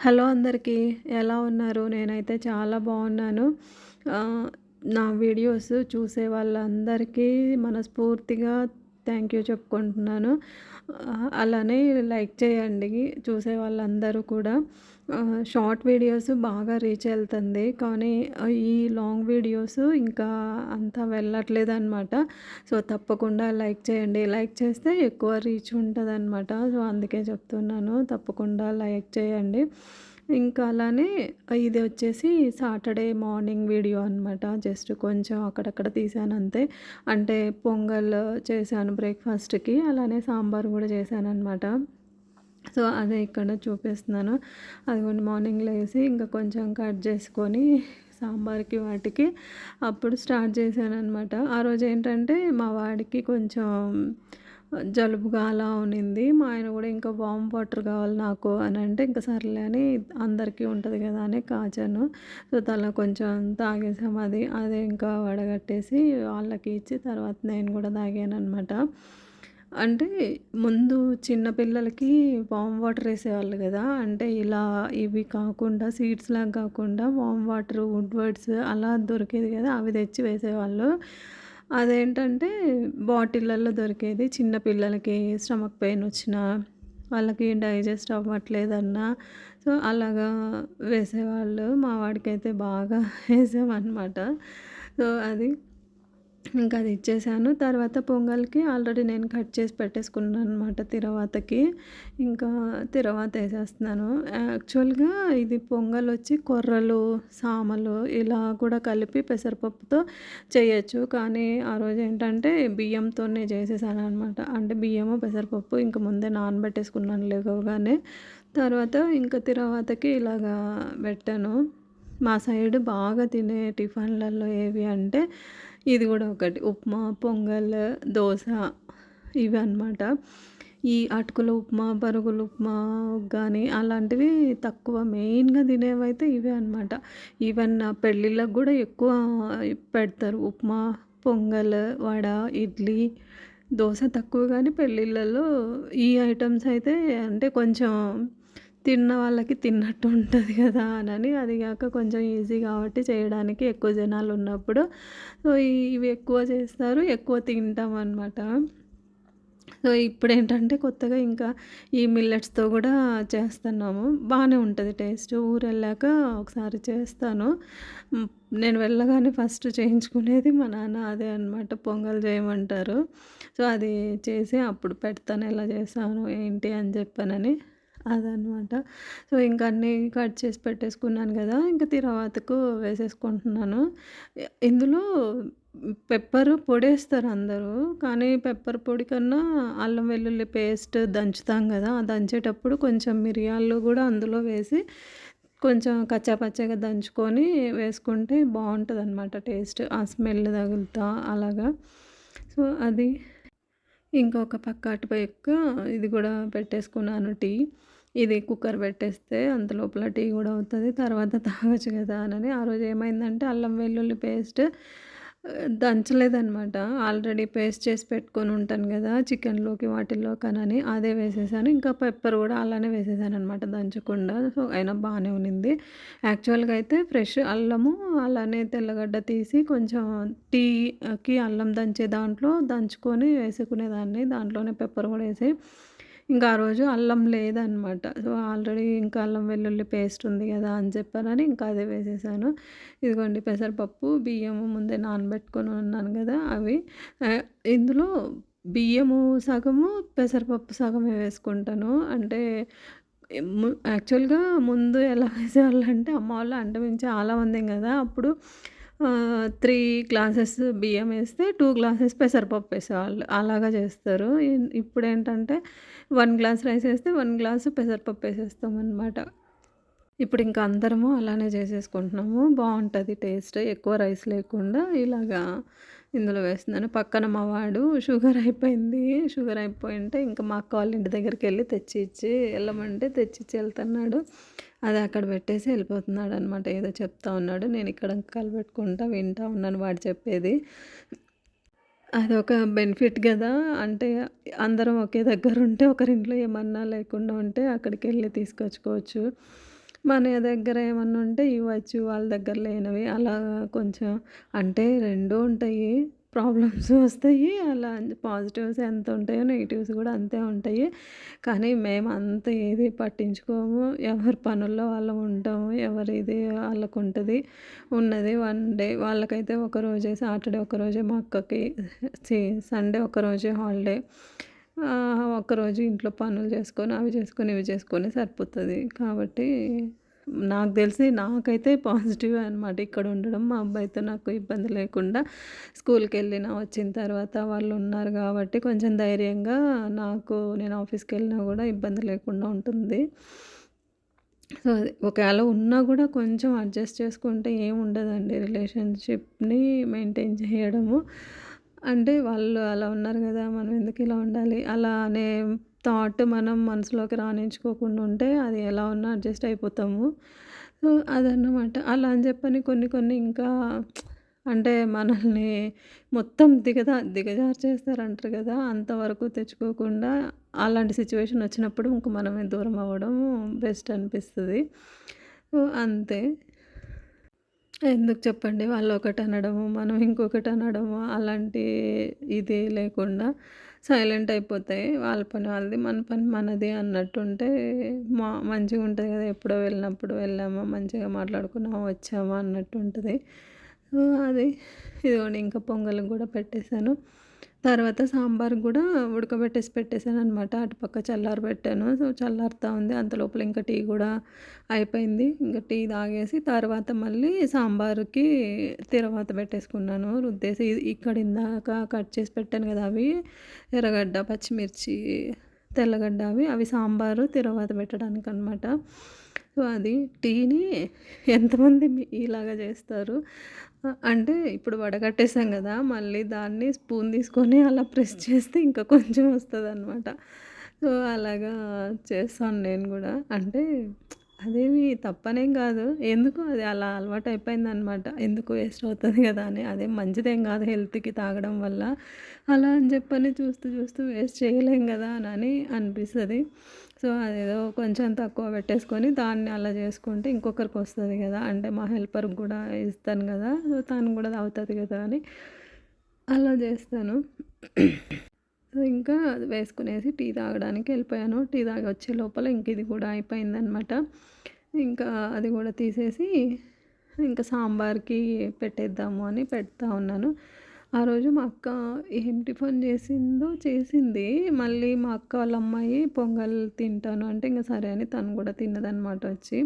Hello అందరికీ ఎలా ఉన్నారు? నేనైతే చాలా బాగున్నాను. నా వీడియోస్ చూసే వాళ్ళందరికీ మనస్ఫూర్తిగా థ్యాంక్ యూ చెప్పుకుంటున్నాను. అలానే లైక్ చేయండి చూసే వాళ్ళందరూ కూడా. షార్ట్ వీడియోస్ బాగా రీచ్ వెళ్తుంది. కానీ ఈ లాంగ్ వీడియోస్ ఇంకా అంత వెళ్ళట్లేదు అనమాట సో తప్పకుండా లైక్ చేయండి. లైక్ చేస్తే ఎక్కువ రీచ్ ఉంటుంది అనమాట సో అందుకే చెప్తున్నాను తప్పకుండా లైక్ చేయండి. ఇంకా అలానే ఇది వచ్చేసి సాటర్డే మార్నింగ్ వీడియో అనమాట జస్ట్ కొంచెం అక్కడక్కడ తీసాను అంతే. అంటే పొంగల్ చేశాను బ్రేక్ఫాస్ట్కి. అలానే సాంబార్ కూడా చేశాను అనమాట సో అదే ఇక్కడ చూపిస్తున్నాను. అదిగోండి మార్నింగ్ లేసి ఇంకా కొంచెం కట్ చేసుకొని సాంబార్కి వాటికి అప్పుడు స్టార్ట్ చేశాను అనమాట ఆ రోజు ఏంటంటే మా వాడికి కొంచెం జలుబుగా అలా ఉన్నింది. మా ఆయన కూడా ఇంకా వామ్ వాటర్ కావాలి నాకు అని అంటే ఇంకా సర్లే అని అందరికీ ఉంటుంది కదా అని కాచాను. సో తల కొంచెం తాగేసాం అది. అదే ఇంకా వడగట్టేసి వాళ్ళకి ఇచ్చి తర్వాత నేను కూడా తాగాను అనమాట అంటే ముందు చిన్నపిల్లలకి వామ్ వాటర్ వేసేవాళ్ళు కదా. అంటే ఇలా ఇవి కాకుండా సీడ్స్ లాగా కాకుండా వామ్ వాటర్ వుడ్ వర్డ్స్ అలా దొరికేది కదా అవి తెచ్చి వేసేవాళ్ళు. అదేంటంటే బాటిళ్ళల్లో దొరికేది చిన్న పిల్లలకి స్టమక్ పెయిన్ వచ్చినా వాళ్ళకి డైజెస్ట్ అవ్వట్లేదన్నా. సో అలాగా వేసేవాళ్ళు. మా వాడికైతే బాగా వేసామన్నమాట సో అది ఇంకా అది ఇచ్చేసాను. తర్వాత పొంగల్కి ఆల్రెడీ నేను కట్ చేసి పెట్టేసుకున్నాను అనమాట తిరవాతకి. ఇంకా తిరవాత వేసేస్తున్నాను. యాక్చువల్గా ఇది పొంగల్ వచ్చి కొర్రలు సామలు ఇలా కూడా కలిపి పెసరపప్పుతో చేయొచ్చు. కానీ ఆ రోజు ఏంటంటే బియ్యంతోనే చేసేసాను అనమాట అంటే బియ్యము పెసరపప్పు ఇంకా ముందే నానబెట్టేసుకున్నాను లేవగానే. తర్వాత ఇంకా తిరవాతకి ఇలాగా పెట్టాను. మా సైడ్ బాగా తినే టిఫిన్లలో ఏవి అంటే ఇది కూడా ఒకటి. ఉప్మా పొంగల్ దోశ ఇవి అనమాట ఈ అటుకుల ఉప్మా పరుగుల ఉప్మా కానీ అలాంటివి తక్కువ మెయిన్గా తినేవైతే ఇవే అనమాట ఈవెన్ పెళ్ళిళ్ళకు కూడా ఎక్కువ పెడతారు. ఉప్మా పొంగల్ వడ ఇడ్లీ దోశ తక్కువ కానీ పెళ్ళిళ్ళలో ఈ ఐటమ్స్ అయితే అంటే కొంచెం తిన్న వాళ్ళకి తిన్నట్టు ఉంటుంది కదా అని అది కాక కొంచెం ఈజీ కాబట్టి చేయడానికి ఎక్కువ జనాలు ఉన్నప్పుడు సో ఇవి ఎక్కువ చేస్తారు ఎక్కువ తింటాం అనమాట సో ఇప్పుడు ఏంటంటే కొత్తగా ఇంకా ఈ మిల్లెట్స్తో కూడా చేస్తున్నాము. బాగానే ఉంటుంది టేస్ట్. ఊరు వెళ్ళాక ఒకసారి చేస్తాను. నేను వెళ్ళగానే ఫస్ట్ చేయించుకునేది మా నాన్న అదే అనమాట పొంగల్ చేయమంటారు. సో అది చేసి అప్పుడు పెడతాను. ఎలా చేశాను ఏంటి అని చెప్పానని. అదనమాట. సో ఇంక అన్నీ కట్ చేసి పెట్టేసుకున్నాను కదా ఇంక తర్వాతకు వేసేసుకుంటున్నాను. ఇందులో పెప్పర్ పొడేస్తారు అందరూ కానీ పెప్పర్ పొడి కన్నా అల్లం వెల్లుల్లి పేస్ట్ దంచుతాం కదా దంచేటప్పుడు కొంచెం మిరియాలు కూడా అందులో వేసి కొంచెం కచ్చాపచ్చగా దంచుకొని వేసుకుంటే బాగుంటుంది అనమాట టేస్ట్ ఆ స్మెల్ తగులుతా అలాగా. సో అది ఇంకొక పక్క అటుపక్క ఇది కూడా పెట్టేసుకున్నాను టీ. ఇది కుక్కర్ పెట్టేస్తే అంత లోపల టీ కూడా అవుతుంది తర్వాత తాగొచ్చు కదా అని ఆ రోజు ఏమైందంటే అల్లం వెల్లుల్లి పేస్ట్ దంచలేదనమాట ఆల్రెడీ పేస్ట్ చేసి పెట్టుకొని ఉంటాను కదా చికెన్లోకి వాటిల్లో కనని అదే వేసేసాను. ఇంకా పెప్పర్ కూడా అలానే వేసేసాను అనమాట దంచకుండా. సో అయినా బాగానే ఉన్నింది. యాక్చువల్గా అయితే ఫ్రెష్ అల్లము అలానే తెల్లగడ్డ తీసి కొంచెం టీకి అల్లం దంచే దాంట్లో దంచుకొని వేసుకునేదాన్ని. దాంట్లోనే పెప్పర్ కూడా వేసి ఇంకా ఆ రోజు అల్లం లేదనమాట. సో ఆల్రెడీ ఇంకా అల్లం వెల్లుల్లి పేస్ట్ ఉంది కదా అని చెప్పానని ఇంకా అదే వేసేసాను. ఇదిగోండి పెసరపప్పు బియ్యము ముందే నానబెట్టుకొని ఉన్నాను కదా అవి. ఇందులో బియ్యము సగము పెసరపప్పు సగమే వేసుకుంటాను. అంటే యాక్చువల్గా ముందు ఎలా వేసేవాళ్ళు అంటే అమ్మ వాళ్ళు అంటే మేము చాలామంది కదా అప్పుడు త్రీ గ్లాసెస్ బియ్యం వేస్తే టూ గ్లాసెస్ పెసరపప్పు వేసేవాళ్ళు అలాగా చేస్తారు. ఇప్పుడు ఏంటంటే వన్ గ్లాస్ రైస్ వేస్తే వన్ గ్లాసు పెసరపప్పు వేసేస్తాం అనమాట ఇప్పుడు ఇంకా అందరము అలానే చేసేసుకుంటున్నాము. బాగుంటుంది టేస్ట్. ఎక్కువ రైస్ లేకుండా ఇలాగా ఇందులో వేస్తున్నాను. పక్కన మా వాడు షుగర్ అయిపోయింది. షుగర్ అయిపోయింటే ఇంకా మా అక్క వాళ్ళ ఇంటి దగ్గరికి వెళ్ళి తెచ్చి ఇచ్చి వెళ్ళమంటే తెచ్చిచ్చి వెళ్తున్నాడు. అది అక్కడ పెట్టేసి వెళ్ళిపోతున్నాడు అనమాట ఏదో చెప్తా ఉన్నాడు. నేను ఇక్కడ కలబెట్టుకుంటా వింటా ఉన్నాను వాడు చెప్పేది. అదొక బెనిఫిట్ కదా. అంటే అందరం ఒకే దగ్గర ఉంటే ఒకరింట్లో ఏమన్నా లేకుండా ఉంటే అక్కడికి వెళ్ళి తీసుకొచ్చుకోవచ్చు. మన దగ్గర ఏమన్నా ఉంటే ఇవ్వచ్చు. వాళ్ళ దగ్గర లేనివి. అలా కొంచెం అంటే రెండూ ఉంటాయి. ప్రాబ్లమ్స్ వస్తాయి. అలా పాజిటివ్స్ ఎంత ఉంటాయో నెగిటివ్స్ కూడా అంతే ఉంటాయి. కానీ మేము అంత ఏది పట్టించుకోము. ఎవరి పనుల్లో వాళ్ళు ఉంటాము. ఎవరిది వాళ్ళకు ఉంటుంది. ఉన్నది వన్ డే. వాళ్ళకైతే ఒకరోజే సాటర్డే ఒకరోజే మా అక్కకి సండే ఒకరోజే హాలిడే. ఒక్కరోజు ఇంట్లో పనులు చేసుకొని అవి చేసుకొని ఇవి చేసుకొని సరిపోతుంది. కాబట్టి నాకు తెలిసి నాకైతే పాజిటివ్ అనమాట ఇక్కడ ఉండడం మా అబ్బాయితో నాకు ఇబ్బంది లేకుండా స్కూల్కి వెళ్ళిన వచ్చిన తర్వాత వాళ్ళు ఉన్నారు కాబట్టి కొంచెం ధైర్యంగా నాకు నేను ఆఫీస్కి వెళ్ళినా కూడా ఇబ్బంది లేకుండా ఉంటుంది. సో అది ఒకవేళ ఉన్నా కూడా కొంచెం అడ్జస్ట్ చేసుకుంటే ఏం ఉండదండి రిలేషన్షిప్ని మెయింటైన్ చేయడము. అంటే వాళ్ళు అలా ఉన్నారు కదా మనం ఎందుకు ఇలా ఉండాలి? అలా అనే థాట్ మనం మనసులోకి రాణించుకోకుండా ఉంటే అది ఎలా ఉన్నా అడ్జస్ట్ అయిపోతాము. సో అదన్నమాట. అలా అని చెప్పని కొన్ని కొన్ని ఇంకా అంటే మనల్ని మొత్తం దిగదా దిగజార్చేస్తారంటారు కదా అంతవరకు తెచ్చుకోకుండా అలాంటి సిచ్యువేషన్ వచ్చినప్పుడు ఇంక మనమే దూరం అవ్వడం బెస్ట్ అనిపిస్తుంది. సో అంతే. ఎందుకు చెప్పండి? వాళ్ళు ఒకటి అనడము మనం ఇంకొకటి అనడము అలాంటి ఇది లేకుండా సైలెంట్ అయిపోతాయి. వాళ్ళ పని వాళ్ళది మన పని మనది అన్నట్టుంటే మా మంచిగా ఉంటుంది కదా ఎప్పుడో వెళ్ళినప్పుడు వెళ్ళామా మంచిగా మాట్లాడుకున్నామా వచ్చామా అన్నట్టు ఉంటుంది అది ఇదిగోండి ఇంకా పొంగల్ కూడా పెట్టేశాను. తర్వాత సాంబార్ కూడా ఉడకబెట్టేసి పెట్టేశాను అనమాట అటుపక్క చల్లారి పెట్టాను. సో చల్లారుతా ఉంది. అంత లోపల ఇంకా టీ కూడా అయిపోయింది. ఇంకా టీ తాగేసి తర్వాత మళ్ళీ సాంబార్కి తర్వాత పెట్టేసుకున్నాను. రుద్దేసి ఇక్కడ ఇందాక కట్ చేసి పెట్టాను కదా అవి. ఎర్రగడ్డ పచ్చిమిర్చి తెల్లగడ్డ అవి. అవి సాంబారు తర్వాత పెట్టడానికి అనమాట సో అది టీని ఎంతమంది ఇలాగా చేస్తారు? అంటే ఇప్పుడు వడగట్టేసాం కదా మళ్ళీ దాన్ని స్పూన్ తీసుకొని అలా ప్రెస్ చేస్తే ఇంకా కొంచెం వస్తుంది అనమాట సో అలాగా చేస్తాను నేను కూడా. అంటే అదేమి తప్పనేం కాదు. ఎందుకు? అది అలా అలవాటు అయిపోయిందనమాట ఎందుకు వేస్ట్ అవుతుంది కదా అని. అదేం మంచిదేం కాదు హెల్త్కి తాగడం వల్ల. అలా అని చెప్పని చూస్తూ చూస్తూ వేస్ట్ చేయలేం కదా అని అనిపిస్తుంది. సో అదేదో కొంచెం తక్కువ పెట్టేసుకొని దాన్ని అలా చేసుకుంటే ఇంకొకరికి వస్తుంది కదా. అంటే మా హెల్పర్కి కూడా ఇస్తాను కదా. సో తను కూడా తాగుతుంది కదా అని అలా చేస్తాను. సో ఇంకా వేసుకునేసి టీ తాగడానికి వెళ్ళిపోయాను. టీ తాగి వచ్చే లోపల ఇంక ఇది కూడా అయిపోయిందనమాట ఇంకా అది కూడా తీసేసి ఇంకా సాంబార్కి పెట్టేద్దాము అని పెడతా ఉన్నాను. ఆ రోజు మా అక్క ఏం టిఫిన్ చేసిందో చేసింది. మళ్ళీ మా అక్క వాళ్ళ అమ్మాయి పొంగల్ తింటాను అంటే ఇంకా సరే అని తను కూడా తిన్నదనమాట వచ్చి.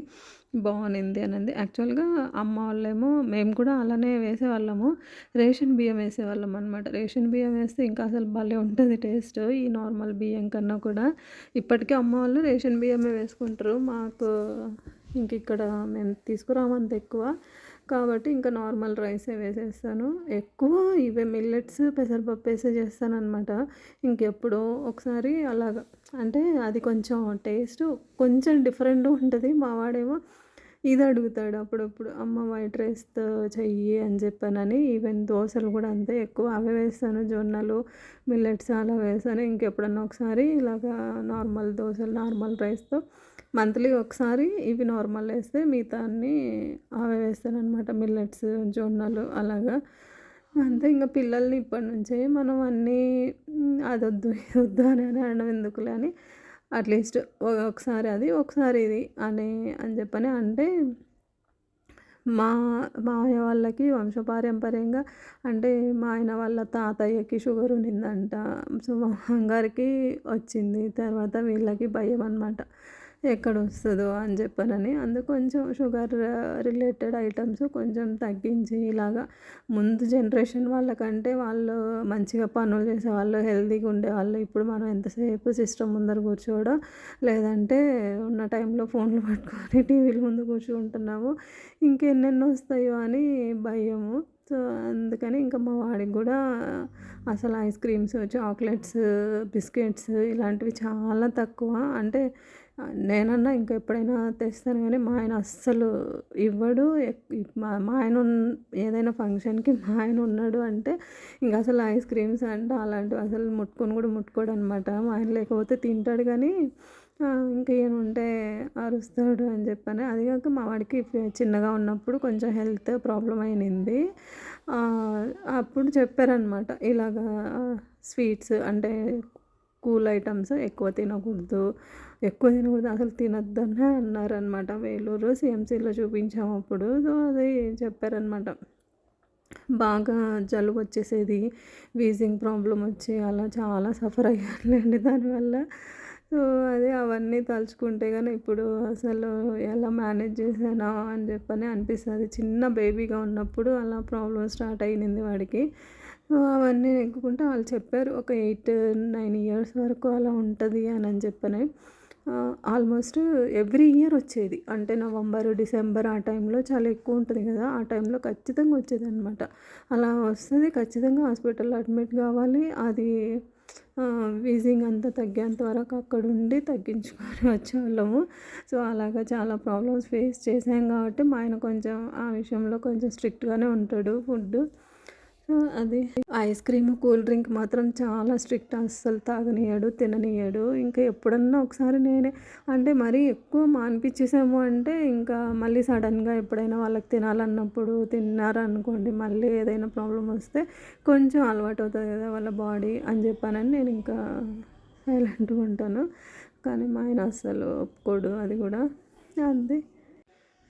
బాగునింది అన్నది యాక్చువల్గా అమ్మ వాళ్ళేమో మేము కూడా అలానే వేసేవాళ్ళము. రేషన్ బియ్యం వేసేవాళ్ళం అనమాట రేషన్ బియ్యం వేస్తే ఇంకా అసలు భలే ఉంటుంది టేస్ట్ ఈ నార్మల్ బియ్యం కన్నా కూడా. ఇప్పటికే అమ్మ వాళ్ళు రేషన్ బియ్యమే వేసుకుంటారు. మాకు ఇంక ఇక్కడ మేము తీసుకురామంత ఎక్కువ. కాబట్టి ఇంకా నార్మల్ రైసే వేసేస్తాను. ఎక్కువ ఇవే మిల్లెట్స్ పెసరపప్పు వేసే చేస్తాను అనమాట ఇంకెప్పుడో ఒకసారి అలాగా. అంటే అది కొంచెం టేస్ట్ కొంచెం డిఫరెంట్ ఉంటుంది. మా వాడేమో ఇది అడుగుతాడు అప్పుడప్పుడు అమ్మ వైట్ రైస్తో చెయ్యి అని చెప్పానని. ఈవెన్ దోశలు కూడా అంతే ఎక్కువ. అవే వేస్తాను జొన్నలు మిల్లెట్స్ అలా వేస్తాను. ఇంకెప్పుడన్నా ఒకసారి ఇలాగా నార్మల్ దోశలు నార్మల్ రైస్తో మంత్లీ ఒకసారి ఇవి నార్మల్ వేస్తే మిగతా అన్నీ అవే వేస్తాను అనమాట మిల్లెట్స్ జొన్నలు అలాగా. అంతే ఇంకా పిల్లల్ని ఇప్పటి నుంచే మనం అన్నీ అది వద్దు వద్దు అని అనడం ఎందుకులే అని అట్లీస్ట్ ఒకసారి అది ఒకసారి ఇది అని అని చెప్పని అంటే మా మామయ్య వాళ్ళకి వంశపారంపర్యంగా అంటే మా ఆయన వాళ్ళ తాతయ్యకి షుగర్ ఉన్నిందంట. సో మా అమ్మగారికి వచ్చింది. తర్వాత వీళ్ళకి భయం అనమాట ఎక్కడ వస్తుందో అని చెప్పనని. అందుకు కొంచెం షుగర్ రిలేటెడ్ ఐటమ్స్ కొంచెం తగ్గించి ఇలాగా ముందు జనరేషన్ వాళ్ళకంటే వాళ్ళు మంచిగా పనులు చేసేవాళ్ళు హెల్తీగా ఉండేవాళ్ళు ఇప్పుడు మనం ఎంతసేపు సిస్టమ్ ముందర కూర్చోవడం లేదంటే ఉన్న టైంలో ఫోన్లు పట్టుకొని టీవీల ముందు కూర్చుంటున్నాము. ఇంకెన్నెన్నో వస్తాయో అని భయము. సో అందుకని ఇంకా మా వాడికి కూడా అసలు ఐస్ క్రీమ్స్ చాక్లెట్స్ బిస్కెట్స్ ఇలాంటివి చాలా తక్కువ. అంటే నేనన్నా ఇంకా ఎప్పుడైనా తెస్తాను కానీ మా ఆయన అస్సలు ఇవ్వడు. మా మా ఆయన ఏదైనా ఫంక్షన్కి మా ఆయన ఉన్నాడు అంటే ఇంకా అసలు ఐస్ క్రీమ్స్ అంటే అలాంటివి అసలు ముట్టుకొని కూడా ముట్టుకోడు అనమాట మా ఆయన లేకపోతే తింటాడు కానీ ఇంకా ఈయన ఉంటే అరుస్తాడు అని చెప్పాను. అది కాక మా వాడికి చిన్నగా ఉన్నప్పుడు కొంచెం హెల్త్ ప్రాబ్లం అయినింది. అప్పుడు చెప్పారనమాట ఇలాగా స్వీట్స్ అంటే కూల్ ఐటమ్స్ ఎక్కువ తినకూడదు. ఎక్కువ తినకూడదు అసలు తినొద్దనే అన్నారనమాట వేలూరు సిఎంసీలో చూపించాము అప్పుడు. సో అది చెప్పారనమాట బాగా జలుబు వచ్చేసేది వీజింగ్ ప్రాబ్లం వచ్చి అలా చాలా సఫర్ అయ్యారులేండి దానివల్ల. సో అదే అవన్నీ తలుచుకుంటే కానీ ఇప్పుడు అసలు ఎలా మేనేజ్ చేశానా అని చెప్పని అనిపిస్తుంది. చిన్న బేబీగా ఉన్నప్పుడు అలా ప్రాబ్లం స్టార్ట్ అయ్యింది వాడికి. అవన్నీ నెగ్గుకుంటే వాళ్ళు చెప్పారు ఒక ఎయిట్ నైన్ ఇయర్స్ వరకు అలా ఉంటుంది అని అని చెప్పని. ఆల్మోస్ట్ ఎవ్రీ ఇయర్ వచ్చేది. అంటే నవంబర్ డిసెంబర్ ఆ టైంలో చాలా ఎక్కువ ఉంటుంది కదా ఆ టైంలో ఖచ్చితంగా వచ్చేది అనమాట అలా వస్తుంది ఖచ్చితంగా హాస్పిటల్లో అడ్మిట్ కావాలి. అది వీజింగ్ అంతా తగ్గేంత వరకు అక్కడ ఉండి తగ్గించుకొని వచ్చేవాళ్ళము. సో అలాగా చాలా ప్రాబ్లమ్స్ ఫేస్ చేసాం కాబట్టి మా ఆయన కొంచెం ఆ విషయంలో కొంచెం స్ట్రిక్ట్గానే ఉంటాడు ఫుడ్ అది. ఐస్ క్రీమ్ కూల్ డ్రింక్ మాత్రం చాలా స్ట్రిక్ట్ అస్సలు తాగనియాడు తిననియాడు ఇంకా ఎప్పుడన్నా ఒకసారి నేనే అంటే మరీ ఎక్కువ మానిపించేసాము అంటే ఇంకా మళ్ళీ సడన్గా ఎప్పుడైనా వాళ్ళకి తినాలన్నప్పుడు తిన్నారనుకోండి మళ్ళీ ఏదైనా ప్రాబ్లం వస్తే కొంచెం అలవాటు అవుతుంది కదా వాళ్ళ బాడీ అని చెప్పానని నేను ఇంకా సైలెంట్గా ఉంటాను. కానీ మా ఆయన అస్సలు ఒప్పుకోడు అది కూడా. అంతే.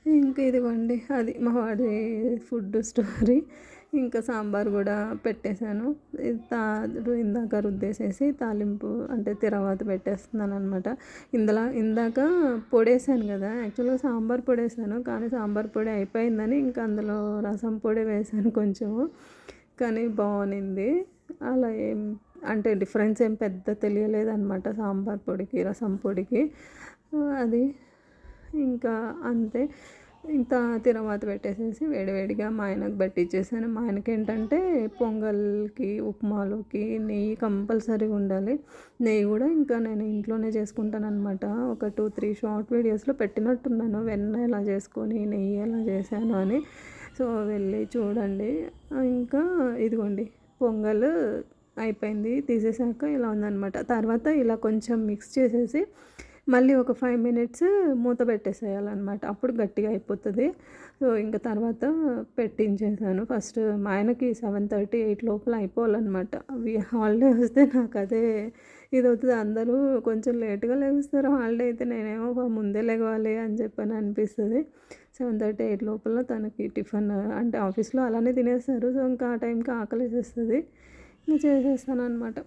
ఇంకా ఇదిగోండి అది మా వాడి ఫుడ్ స్టోరీ. ఇంకా సాంబార్ కూడా పెట్టేశాను. తా ఇందాక రుద్దేసేసి తాలింపు అంటే తిరవాత పెట్టేస్తున్నాను అనమాట ఇందులో ఇందాక పొడేసాను కదా యాక్చువల్గా సాంబార్ పొడేసాను కానీ సాంబార్ పొడి అయిపోయిందని ఇంకా అందులో రసం పొడి వేసాను కొంచెము. కానీ బాగునింది అలా ఏం అంటే డిఫరెన్స్ ఏం పెద్ద తెలియలేదన్నమాట సాంబార్ పొడికి రసం పొడికి. అది ఇంకా అంతే. ఇంత తిరవాత పెట్టేసేసి వేడివేడిగా మా ఆయనకు పెట్టించేసాను మా ఆయనకి ఏంటంటే పొంగల్కి ఉప్మాలోకి నెయ్యి కంపల్సరీగా ఉండాలి. నెయ్యి కూడా ఇంకా నేను ఇంట్లోనే చేసుకుంటాను అనమాట ఒక టూ త్రీ షార్ట్ వీడియోస్లో పెట్టినట్టున్నాను. వెన్న ఎలా చేసుకొని నెయ్యి ఎలా చేశాను అని. సో వెళ్ళి చూడండి. ఇంకా ఇదిగోండి పొంగల్ అయిపోయింది. తీసేసాక ఇలా ఉందనమాట తర్వాత ఇలా కొంచెం మిక్స్ చేసేసి మళ్ళీ ఒక ఫైవ్ మినిట్స్ మూత పెట్టేసేయాలన్నమాట. అప్పుడు గట్టిగా అయిపోతుంది. సో ఇంకా తర్వాత పెట్టించేసాను ఫస్ట్ మా ఆయనకి సెవెన్ థర్టీ ఎయిట్ లోపల అయిపోవాలన్నమాట. అవి హాలిడే వస్తే నాకు అదే ఇది అవుతుంది అందరూ కొంచెం లేట్గా లేగుస్తారు హాలిడే అయితే నేనేమో ముందే లేవాలి అని చెప్పని అనిపిస్తుంది. సెవెన్ థర్టీ ఎయిట్ లోపల తనకి టిఫిన్ అంటే ఆఫీస్లో అలానే తినేస్తారు. సో ఇంకా ఆ టైంకి ఆకలి చేస్తుంది ఇంకా చేసేస్తాను అనమాట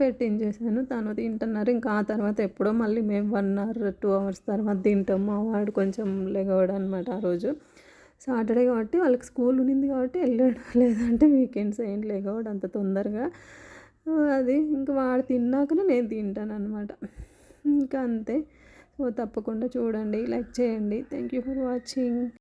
పెట్టించేసాను తను తింటున్నారు. ఇంకా ఆ తర్వాత ఎప్పుడో మళ్ళీ మేము వన్ అవర్ టూ అవర్స్ తర్వాత తింటాం. మా వాడు కొంచెం లెగవడం అనమాట ఆ రోజు. సాటర్డే కాబట్టి వాళ్ళకి స్కూల్ ఉన్నింది కాబట్టి వెళ్ళాడు. లేదంటే వీకెండ్స్ ఏం లేకపోవడం అంత తొందరగా. అది ఇంకా వాడు తిన్నాకనే నేను తింటాను అనమాట ఇంకా అంతే. సో తప్పకుండా చూడండి లైక్ చేయండి. Thank you for watching